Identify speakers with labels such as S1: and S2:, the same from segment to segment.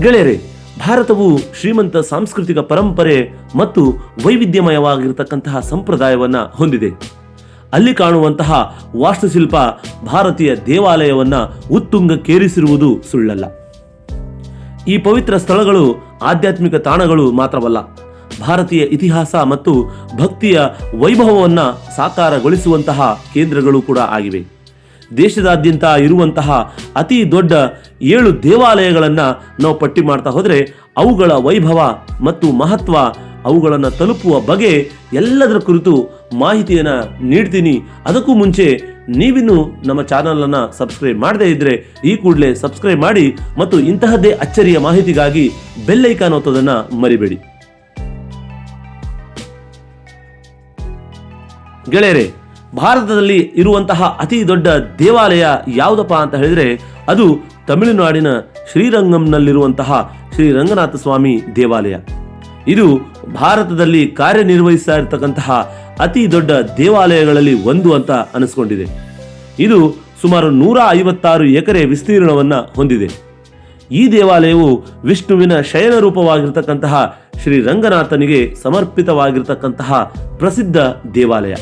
S1: ಗೆಳೆಯರೆ, ಭಾರತವು ಶ್ರೀಮಂತ ಸಾಂಸ್ಕೃತಿಕ ಪರಂಪರೆ ಮತ್ತು ವೈವಿಧ್ಯಮಯವಾಗಿರತಕ್ಕಂತಹ ಸಂಪ್ರದಾಯವನ್ನ ಹೊಂದಿದೆ. ಅಲ್ಲಿ ಕಾಣುವಂತಹ ವಾಸ್ತುಶಿಲ್ಪ ಭಾರತೀಯ ದೇವಾಲಯವನ್ನ ಉತ್ತುಂಗಕ್ಕೇರಿಸಿರುವುದು ಸುಳ್ಳಲ್ಲ. ಈ ಪವಿತ್ರ ಸ್ಥಳಗಳು ಆಧ್ಯಾತ್ಮಿಕ ತಾಣಗಳು ಮಾತ್ರವಲ್ಲ, ಭಾರತೀಯ ಇತಿಹಾಸ ಮತ್ತು ಭಕ್ತಿಯ ವೈಭವವನ್ನು ಸಾಕಾರಗೊಳಿಸುವಂತಹ ಕೇಂದ್ರಗಳು ಕೂಡ ಆಗಿವೆ. ದೇಶದಾದ್ಯಂತ ಇರುವಂತಹ ಅತಿ ದೊಡ್ಡ ಏಳು ದೇವಾಲಯಗಳನ್ನು ನಾವು ಪಟ್ಟಿ ಮಾಡ್ತಾ ಹೋದರೆ ಅವುಗಳ ವೈಭವ ಮತ್ತು ಮಹತ್ವ ಅವುಗಳನ್ನು ತಲುಪುವ ಬಗೆ ಎಲ್ಲದರ ಕುರಿತು ಮಾಹಿತಿಯನ್ನು ನೀಡ್ತೀನಿ. ಅದಕ್ಕೂ ಮುಂಚೆ ನೀವಿನ್ನು ನಮ್ಮ ಚಾನಲನ್ನು ಸಬ್ಸ್ಕ್ರೈಬ್ ಮಾಡದೇ ಇದ್ದರೆ ಈ ಕೂಡಲೇ ಸಬ್ಸ್ಕ್ರೈಬ್ ಮಾಡಿ ಮತ್ತು ಇಂತಹದ್ದೇ ಅಚ್ಚರಿಯ ಮಾಹಿತಿಗಾಗಿ ಬೆಲ್ಲೈಕಾನ್ ಒತ್ತೋದನ್ನು ಮರಿಬೇಡಿ. ಗೆಳೆಯರೆ ಭಾರತದಲ್ಲಿ ಇರುವಂತಹ ಅತಿ ದೊಡ್ಡ ದೇವಾಲಯ ಯಾವುದಪ್ಪ ಅಂತ ಹೇಳಿದರೆ ಅದು ತಮಿಳುನಾಡಿನ ಶ್ರೀರಂಗಂನಲ್ಲಿರುವಂತಹ ಶ್ರೀ ರಂಗನಾಥ ಸ್ವಾಮಿ ದೇವಾಲಯ. ಇದು ಭಾರತದಲ್ಲಿ ಕಾರ್ಯನಿರ್ವಹಿಸ್ತಾ ಇರತಕ್ಕಂತಹ ಅತಿ ದೊಡ್ಡ ದೇವಾಲಯಗಳಲ್ಲಿ ಒಂದು ಅಂತ ಅನಿಸ್ಕೊಂಡಿದೆ. ಇದು ಸುಮಾರು ನೂರ ಐವತ್ತಾರು ಎಕರೆ ವಿಸ್ತೀರ್ಣವನ್ನು ಹೊಂದಿದೆ. ಈ ದೇವಾಲಯವು ವಿಷ್ಣುವಿನ ಶಯನ ರೂಪವಾಗಿರ್ತಕ್ಕಂತಹ ಶ್ರೀ ರಂಗನಾಥನಿಗೆ ಸಮರ್ಪಿತವಾಗಿರ್ತಕ್ಕಂತಹ ಪ್ರಸಿದ್ಧ ದೇವಾಲಯ.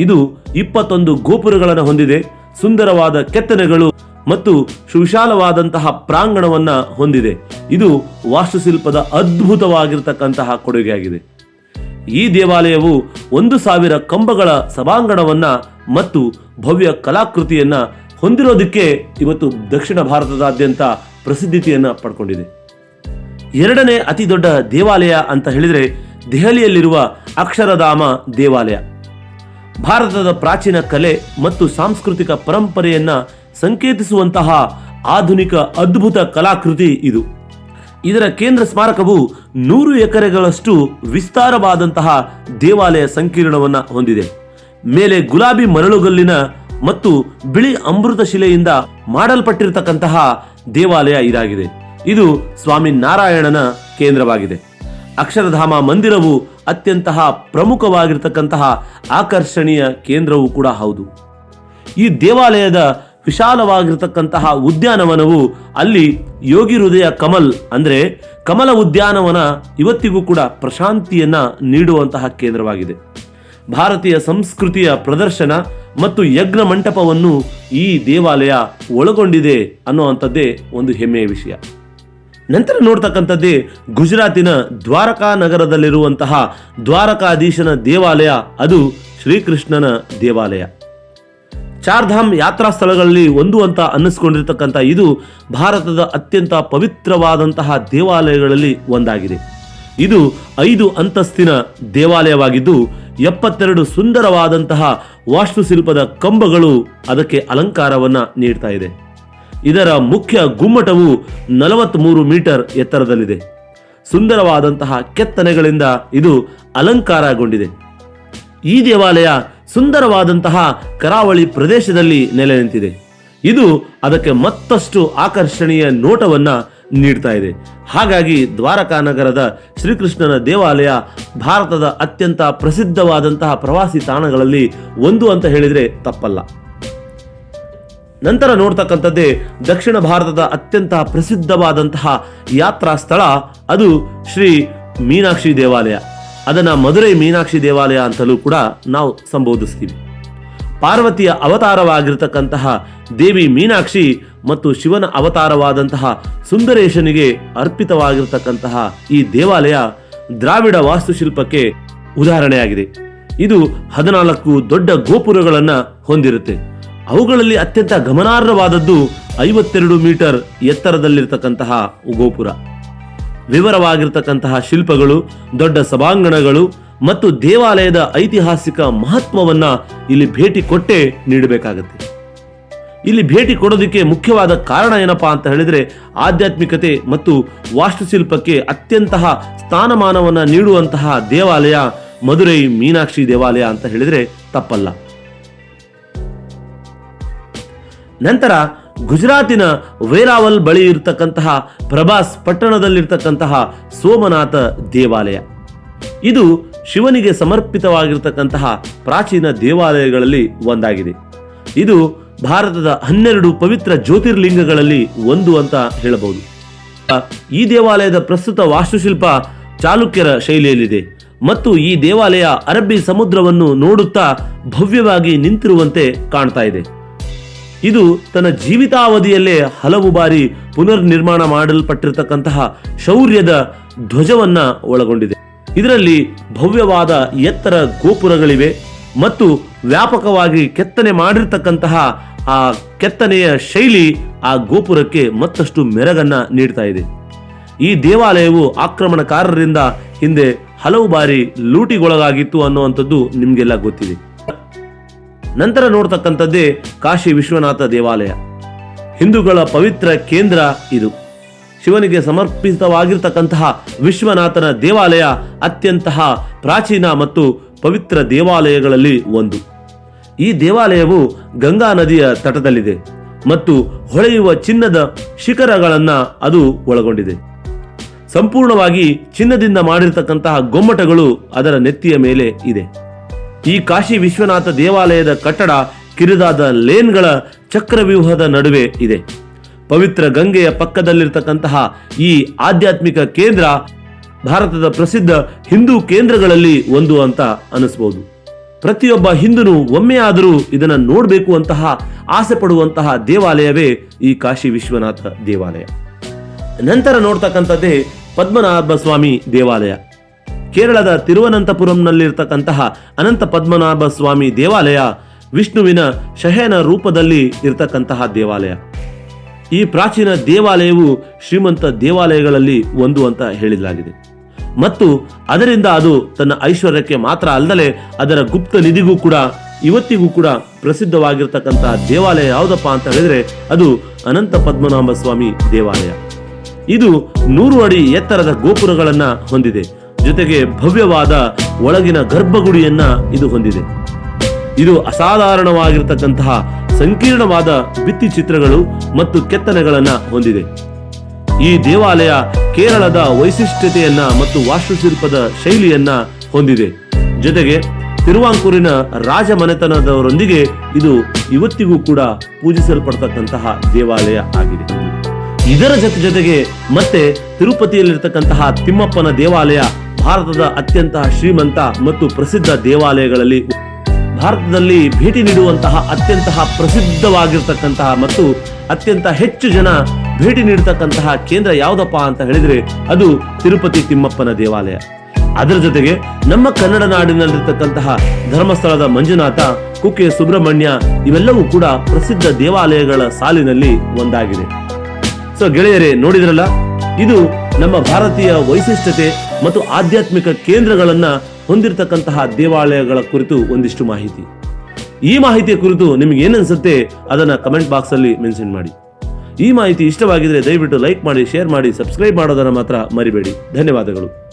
S1: ಇದು ಇಪ್ಪತ್ತೊಂದು ಗೋಪುರಗಳನ್ನು ಹೊಂದಿದೆ. ಸುಂದರವಾದ ಕೆತ್ತನೆಗಳು ಮತ್ತು ಸುವಿಶಾಲವಾದಂತಹ ಪ್ರಾಂಗಣವನ್ನ ಹೊಂದಿದೆ. ಇದು ವಾಸ್ತುಶಿಲ್ಪದ ಅದ್ಭುತವಾಗಿರತಕ್ಕಂತಹ ಕೊಡುಗೆಯಾಗಿದೆ. ಈ ದೇವಾಲಯವು ಒಂದು ಸಾವಿರ ಕಂಬಗಳ ಸಭಾಂಗಣವನ್ನ ಮತ್ತು ಭವ್ಯ ಕಲಾಕೃತಿಯನ್ನ ಹೊಂದಿರೋದಕ್ಕೆ ಇವತ್ತು ದಕ್ಷಿಣ ಭಾರತದಾದ್ಯಂತ ಪ್ರಸಿದ್ಧಿಯನ್ನ ಪಡ್ಕೊಂಡಿದೆ. ಎರಡನೇ ಅತಿ ದೊಡ್ಡ ದೇವಾಲಯ ಅಂತ ಹೇಳಿದ್ರೆ ದೆಹಲಿಯಲ್ಲಿರುವ ಅಕ್ಷರಧಾಮ ದೇವಾಲಯ. ಭಾರತದ ಪ್ರಾಚೀನ ಕಲೆ ಮತ್ತು ಸಾಂಸ್ಕೃತಿಕ ಪರಂಪರೆಯನ್ನ ಸಂಕೇತಿಸುವಂತಹ ಆಧುನಿಕ ಅದ್ಭುತ ಕಲಾಕೃತಿ ಇದು. ಇದರ ಕೇಂದ್ರ ಸ್ಮಾರಕವು ನೂರು ಎಕರೆಗಳಷ್ಟು ವಿಸ್ತಾರವಾದಂತಹ ದೇವಾಲಯ ಸಂಕೀರ್ಣವನ್ನ ಹೊಂದಿದೆ. ಮೇಲೆ ಗುಲಾಬಿ ಮರಳುಗಲ್ಲಿನ ಮತ್ತು ಬಿಳಿ ಅಮೃತ ಶಿಲೆಯಿಂದ ಮಾಡಲ್ಪಟ್ಟಿರತಕ್ಕಂತಹ ದೇವಾಲಯ ಇದಾಗಿದೆ. ಇದು ಸ್ವಾಮಿ ನಾರಾಯಣನ ಕೇಂದ್ರವಾಗಿದೆ. ಅಕ್ಷರಧಾಮ ಮಂದಿರವು ಅತ್ಯಂತಹ ಪ್ರಮುಖವಾಗಿರ್ತಕ್ಕಂತಹ ಆಕರ್ಷಣೀಯ ಕೇಂದ್ರವೂ ಕೂಡ ಹೌದು. ಈ ದೇವಾಲಯದ ವಿಶಾಲವಾಗಿರ್ತಕ್ಕಂತಹ ಉದ್ಯಾನವನವು ಅಲ್ಲಿ ಯೋಗಿ ಹೃದಯ ಕಮಲ್ ಅಂದರೆ ಕಮಲ ಉದ್ಯಾನವನ ಇವತ್ತಿಗೂ ಕೂಡ ಪ್ರಶಾಂತಿಯನ್ನ ನೀಡುವಂತಹ ಕೇಂದ್ರವಾಗಿದೆ. ಭಾರತೀಯ ಸಂಸ್ಕೃತಿಯ ಪ್ರದರ್ಶನ ಮತ್ತು ಯಜ್ಞ ಮಂಟಪವನ್ನು ಈ ದೇವಾಲಯ ಒಳಗೊಂಡಿದೆ ಅನ್ನುವಂಥದ್ದೇ ಒಂದು ಹೆಮ್ಮೆಯ ವಿಷಯ. ನಂತರ ನೋಡ್ತಕ್ಕಂಥದ್ದೇ ಗುಜರಾತಿನ ದ್ವಾರಕಾ ನಗರದಲ್ಲಿರುವಂತಹ ದ್ವಾರಕಾಧೀಶನ ದೇವಾಲಯ, ಅದು ಶ್ರೀಕೃಷ್ಣನ ದೇವಾಲಯ. ಚಾರ್ಧಾಮ್ ಯಾತ್ರಾ ಸ್ಥಳಗಳಲ್ಲಿ ಒಂದು ಅಂತ ಅನ್ನಿಸ್ಕೊಂಡಿರ್ತಕ್ಕಂಥ ಇದು ಭಾರತದ ಅತ್ಯಂತ ಪವಿತ್ರವಾದಂತಹ ದೇವಾಲಯಗಳಲ್ಲಿ ಒಂದಾಗಿದೆ. ಇದು ಐದು ಅಂತಸ್ತಿನ ದೇವಾಲಯವಾಗಿದ್ದು, ಎಪ್ಪತ್ತೆರಡು ಸುಂದರವಾದಂತಹ ವಾಸ್ತುಶಿಲ್ಪದ ಕಂಬಗಳು ಅದಕ್ಕೆ ಅಲಂಕಾರವನ್ನ ನೀಡ್ತಾ ಇದೆ. ಇದರ ಮುಖ್ಯ ಗುಮ್ಮಟವು ನಲವತ್ತ್ಮೂರು ಮೀಟರ್ ಎತ್ತರದಲ್ಲಿದೆ. ಸುಂದರವಾದಂತಹ ಕೆತ್ತನೆಗಳಿಂದ ಇದು ಅಲಂಕಾರಗೊಂಡಿದೆ. ಈ ದೇವಾಲಯ ಸುಂದರವಾದಂತಹ ಕರಾವಳಿ ಪ್ರದೇಶದಲ್ಲಿ ನೆಲೆ ನಿಂತಿದೆ. ಇದು ಅದಕ್ಕೆ ಮತ್ತಷ್ಟು ಆಕರ್ಷಣೀಯ ನೋಟವನ್ನ ನೀಡ್ತಾ ಇದೆ. ಹಾಗಾಗಿ ದ್ವಾರಕಾ ನಗರದ ಶ್ರೀಕೃಷ್ಣನ ದೇವಾಲಯ ಭಾರತದ ಅತ್ಯಂತ ಪ್ರಸಿದ್ಧವಾದಂತಹ ಪ್ರವಾಸಿ ತಾಣಗಳಲ್ಲಿ ಒಂದು ಅಂತ ಹೇಳಿದರೆ ತಪ್ಪಲ್ಲ. ನಂತರ ನೋಡ್ತಕ್ಕಂಥದ್ದೇ ದಕ್ಷಿಣ ಭಾರತದ ಅತ್ಯಂತ ಪ್ರಸಿದ್ಧವಾದಂತಹ ಯಾತ್ರಾ ಸ್ಥಳ ಅದು ಶ್ರೀ ಮೀನಾಕ್ಷಿ ದೇವಾಲಯ. ಅದನ್ನ ಮಧುರೈ ಮೀನಾಕ್ಷಿ ದೇವಾಲಯ ಅಂತಲೂ ಕೂಡ ನಾವು ಸಂಬೋಧಿಸ್ತೀವಿ. ಪಾರ್ವತಿಯ ಅವತಾರವಾಗಿರ್ತಕ್ಕಂತಹ ದೇವಿ ಮೀನಾಕ್ಷಿ ಮತ್ತು ಶಿವನ ಅವತಾರವಾದಂತಹ ಸುಂದರೇಶನಿಗೆ ಅರ್ಪಿತವಾಗಿರ್ತಕ್ಕಂತಹ ಈ ದೇವಾಲಯ ದ್ರಾವಿಡ ವಾಸ್ತುಶಿಲ್ಪಕ್ಕೆ ಉದಾಹರಣೆಯಾಗಿದೆ. ಇದು ಹದಿನಾಲ್ಕು ದೊಡ್ಡ ಗೋಪುರಗಳನ್ನು ಹೊಂದಿರುತ್ತೆ. ಅವುಗಳಲ್ಲಿ ಅತ್ಯಂತ ಗಮನಾರ್ಹವಾದದ್ದು ಐವತ್ತೆರಡು ಮೀಟರ್ ಎತ್ತರದಲ್ಲಿರ್ತಕ್ಕಂತಹ ಗೋಪುರ ವಿವರವಾಗಿರ್ತಕ್ಕಂತಹ ಶಿಲ್ಪಗಳು, ದೊಡ್ಡ ಸಭಾಂಗಣಗಳು ಮತ್ತು ದೇವಾಲಯದ ಐತಿಹಾಸಿಕ ಮಹತ್ವವನ್ನ ಇಲ್ಲಿ ಭೇಟಿ ಕೊಟ್ಟೇ ನೀಡಬೇಕಾಗತ್ತೆ. ಇಲ್ಲಿ ಭೇಟಿ ಕೊಡೋದಕ್ಕೆ ಮುಖ್ಯವಾದ ಕಾರಣ ಏನಪ್ಪಾ ಅಂತ ಹೇಳಿದ್ರೆ ಆಧ್ಯಾತ್ಮಿಕತೆ ಮತ್ತು ವಾಸ್ತುಶಿಲ್ಪಕ್ಕೆ ಅತ್ಯಂತ ಸ್ಥಾನಮಾನವನ್ನ ನೀಡುವಂತಹ ದೇವಾಲಯ ಮಧುರೈ ಮೀನಾಕ್ಷಿ ದೇವಾಲಯ ಅಂತ ಹೇಳಿದ್ರೆ ತಪ್ಪಲ್ಲ. ನಂತರ ಗುಜರಾತಿನ ವೇರಾವಲ್ ಬಳಿ ಇರತಕ್ಕಂತಹ ಪ್ರಭಾಸ್ ಪಟ್ಟಣದಲ್ಲಿರ್ತಕ್ಕಂತಹ ಸೋಮನಾಥ ದೇವಾಲಯ. ಇದು ಶಿವನಿಗೆ ಸಮರ್ಪಿತವಾಗಿರ್ತಕ್ಕಂತಹ ಪ್ರಾಚೀನ ದೇವಾಲಯಗಳಲ್ಲಿ ಒಂದಾಗಿದೆ. ಇದು ಭಾರತದ ಹನ್ನೆರಡು ಪವಿತ್ರ ಜ್ಯೋತಿರ್ಲಿಂಗಗಳಲ್ಲಿ ಒಂದು ಅಂತ ಹೇಳಬಹುದು. ಈ ದೇವಾಲಯದ ಪ್ರಸ್ತುತ ವಾಸ್ತುಶಿಲ್ಪ ಚಾಲುಕ್ಯರ ಶೈಲಿಯಲ್ಲಿದೆ ಮತ್ತು ಈ ದೇವಾಲಯ ಅರಬ್ಬಿ ಸಮುದ್ರವನ್ನು ನೋಡುತ್ತಾ ಭವ್ಯವಾಗಿ ನಿಂತಿರುವಂತೆ ಕಾಣ್ತಾ ಇದೆ. ಇದು ತನ್ನ ಜೀವಿತಾವಧಿಯಲ್ಲೇ ಹಲವು ಬಾರಿ ಪುನರ್ ನಿರ್ಮಾಣ ಮಾಡಲ್ಪಟ್ಟಿರತಕ್ಕಂತಹ ಶೌರ್ಯದ ಧ್ವಜವನ್ನ ಒಳಗೊಂಡಿದೆ. ಇದರಲ್ಲಿ ಭವ್ಯವಾದ ಎತ್ತರ ಗೋಪುರಗಳಿವೆ ಮತ್ತು ವ್ಯಾಪಕವಾಗಿ ಕೆತ್ತನೆ ಮಾಡಿರ್ತಕ್ಕಂತಹ ಆ ಕೆತ್ತನೆಯ ಶೈಲಿ ಆ ಗೋಪುರಕ್ಕೆ ಮತ್ತಷ್ಟು ಮೆರಗನ್ನ ನೀಡ್ತಾ ಇದೆ. ಈ ದೇವಾಲಯವು ಆಕ್ರಮಣಕಾರರಿಂದ ಹಿಂದೆ ಹಲವು ಬಾರಿ ಲೂಟಿಗೊಳಗಾಗಿತ್ತು ಅನ್ನುವಂಥದ್ದು ನಿಮಗೆಲ್ಲ ಗೊತ್ತಿದೆ. ನಂತರ ನೋಡ್ತಕ್ಕಂಥದ್ದೇ ಕಾಶಿ ವಿಶ್ವನಾಥ ದೇವಾಲಯ. ಹಿಂದೂಗಳ ಪವಿತ್ರ ಕೇಂದ್ರ ಇದು. ಶಿವನಿಗೆ ಸಮರ್ಪಿತವಾಗಿರ್ತಕ್ಕಂತಹ ವಿಶ್ವನಾಥನ ದೇವಾಲಯ ಅತ್ಯಂತ ಪ್ರಾಚೀನ ಮತ್ತು ಪವಿತ್ರ ದೇವಾಲಯಗಳಲ್ಲಿ ಒಂದು. ಈ ದೇವಾಲಯವು ಗಂಗಾ ನದಿಯ ತಟದಲ್ಲಿದೆ ಮತ್ತು ಹೊಳೆಯುವ ಚಿನ್ನದ ಶಿಖರಗಳನ್ನು ಅದು ಒಳಗೊಂಡಿದೆ. ಸಂಪೂರ್ಣವಾಗಿ ಚಿನ್ನದಿಂದ ಮಾಡಿರ್ತಕ್ಕಂತಹ ಗೊಮ್ಮಟಗಳು ಅದರ ನೆತ್ತಿಯ ಮೇಲೆ ಇದೆ. ಈ ಕಾಶಿ ವಿಶ್ವನಾಥ ದೇವಾಲಯದ ಕಟ್ಟಡ ಕಿರಿದಾದ ಲೇನ್ಗಳ ಚಕ್ರವ್ಯೂಹದ ನಡುವೆ ಇದೆ. ಪವಿತ್ರ ಗಂಗೆಯ ಪಕ್ಕದಲ್ಲಿರ್ತಕ್ಕಂತಹ ಈ ಆಧ್ಯಾತ್ಮಿಕ ಕೇಂದ್ರ ಭಾರತದ ಪ್ರಸಿದ್ಧ ಹಿಂದೂ ಕೇಂದ್ರಗಳಲ್ಲಿ ಒಂದು ಅಂತ ಅನಿಸ್ಬೋದು. ಪ್ರತಿಯೊಬ್ಬ ಹಿಂದೂನು ಒಮ್ಮೆಯಾದರೂ ಇದನ್ನು ನೋಡಬೇಕು ಅಂತಹ ಆಸೆ ಪಡುವಂತಹ ದೇವಾಲಯವೇ ಈ ಕಾಶಿ ವಿಶ್ವನಾಥ ದೇವಾಲಯ. ನಂತರ ನೋಡ್ತಕ್ಕಂಥದ್ದೇ ಪದ್ಮನಾಭ ಸ್ವಾಮಿ ದೇವಾಲಯ. ಕೇರಳದ ತಿರುವನಂತಪುರಂನಲ್ಲಿರ್ತಕ್ಕಂತಹ ಅನಂತ ಪದ್ಮನಾಭ ಸ್ವಾಮಿ ದೇವಾಲಯ ವಿಷ್ಣುವಿನ ಶಹೇನ ರೂಪದಲ್ಲಿ ಇರತಕ್ಕಂತಹ ದೇವಾಲಯ. ಈ ಪ್ರಾಚೀನ ದೇವಾಲಯವು ಶ್ರೀಮಂತ ದೇವಾಲಯಗಳಲ್ಲಿ ಒಂದು ಅಂತ ಹೇಳಲಾಗಿದೆ ಮತ್ತು ಅದರಿಂದ ಅದು ತನ್ನ ಐಶ್ವರ್ಯಕ್ಕೆ ಮಾತ್ರ ಅಲ್ಲದೆ ಅದರ ಗುಪ್ತ ನಿಧಿಗೂ ಕೂಡ, ಇವತ್ತಿಗೂ ಕೂಡ ಪ್ರಸಿದ್ಧವಾಗಿರ್ತಕ್ಕಂತಹ ದೇವಾಲಯ ಯಾವುದಪ್ಪ ಅಂತ ಹೇಳಿದ್ರೆ ಅದು ಅನಂತ ಪದ್ಮನಾಭ ಸ್ವಾಮಿ ದೇವಾಲಯ. ಇದು ನೂರು ಅಡಿ ಎತ್ತರದ ಗೋಪುರಗಳನ್ನು ಹೊಂದಿದೆ. ಜೊತೆಗೆ ಭವ್ಯವಾದ ಒಳಗಿನ ಗರ್ಭಗುಡಿಯನ್ನ ಇದು ಹೊಂದಿದೆ. ಇದು ಅಸಾಧಾರಣವಾಗಿರತಕ್ಕಂತಹ ಸಂಕೀರ್ಣವಾದ ಭಿತ್ತಿ ಚಿತ್ರಗಳು ಮತ್ತು ಕೆತ್ತನೆಗಳನ್ನ ಹೊಂದಿದೆ. ಈ ದೇವಾಲಯ ಕೇರಳದ ವೈಶಿಷ್ಟ್ಯತೆಯನ್ನ ಮತ್ತು ವಾಸ್ತುಶಿಲ್ಪದ ಶೈಲಿಯನ್ನ ಹೊಂದಿದೆ. ಜೊತೆಗೆ ತಿರುವಾಂಕೂರಿನ ರಾಜಮನೆತನದವರೊಂದಿಗೆ ಇದು ಇವತ್ತಿಗೂ ಕೂಡ ಪೂಜಿಸಲ್ಪಡ್ತಕ್ಕಂತಹ ದೇವಾಲಯ ಆಗಿದೆ. ಇದರ ಜೊತೆ ಜೊತೆಗೆ ಮತ್ತೆ ತಿರುಪತಿಯಲ್ಲಿರ್ತಕ್ಕಂತಹ ತಿಮ್ಮಪ್ಪನ ದೇವಾಲಯ ಭಾರತದ ಅತ್ಯಂತ ಶ್ರೀಮಂತ ಮತ್ತು ಪ್ರಸಿದ್ಧ ದೇವಾಲಯಗಳಲ್ಲಿ ಭಾರತದಲ್ಲಿ ಭೇಟಿ ನೀಡುವಂತಹ ಅತ್ಯಂತ ಪ್ರಸಿದ್ಧವಾಗಿರ್ತಕ್ಕಂತಹ ಮತ್ತು ಅತ್ಯಂತ ಹೆಚ್ಚು ಜನ ಭೇಟಿ ನೀಡತಕ್ಕಂತಹ ಕೇಂದ್ರ ಯಾವುದಪ್ಪ ಅಂತ ಹೇಳಿದ್ರೆ ಅದು ತಿರುಪತಿ ತಿಮ್ಮಪ್ಪನ ದೇವಾಲಯ. ಅದರ ಜೊತೆಗೆ ನಮ್ಮ ಕನ್ನಡ ನಾಡಿನಲ್ಲಿರ್ತಕ್ಕಂತಹ ಧರ್ಮಸ್ಥಳದ ಮಂಜುನಾಥ, ಕುಕ್ಕೆ ಸುಬ್ರಹ್ಮಣ್ಯ ಇವೆಲ್ಲವೂ ಕೂಡ ಪ್ರಸಿದ್ಧ ದೇವಾಲಯಗಳ ಸಾಲಿನಲ್ಲಿ ಒಂದಾಗಿದೆ. ಸೊ ಗೆಳೆಯರೇ, ನೋಡಿದ್ರಲ್ಲ? ಇದು ನಮ್ಮ ಭಾರತೀಯ ವೈಶಿಷ್ಟ್ಯತೆ ಮತ್ತು ಆಧ್ಯಾತ್ಮಿಕ ಕೇಂದ್ರಗಳನ್ನ ಹೊಂದಿರತಕ್ಕಂತಹ ದೇವಾಲಯಗಳ ಕುರಿತು ಒಂದಿಷ್ಟು ಮಾಹಿತಿ. ಈ ಮಾಹಿತಿಯ ಕುರಿತು ನಿಮ್ಗೆ ಏನನ್ಸುತ್ತೆ ಅದನ್ನ ಕಮೆಂಟ್ ಬಾಕ್ಸ್ ಅಲ್ಲಿ ಮೆನ್ಷನ್ ಮಾಡಿ. ಈ ಮಾಹಿತಿ ಇಷ್ಟವಾಗಿದ್ರೆ ದಯವಿಟ್ಟು ಲೈಕ್ ಮಾಡಿ ಶೇರ್ ಮಾಡಿ ಸಬ್ಸ್ಕ್ರೈಬ್ ಮಾಡೋದನ್ನ ಮಾತ್ರ ಮರಿಬೇಡಿ. ಧನ್ಯವಾದಗಳು.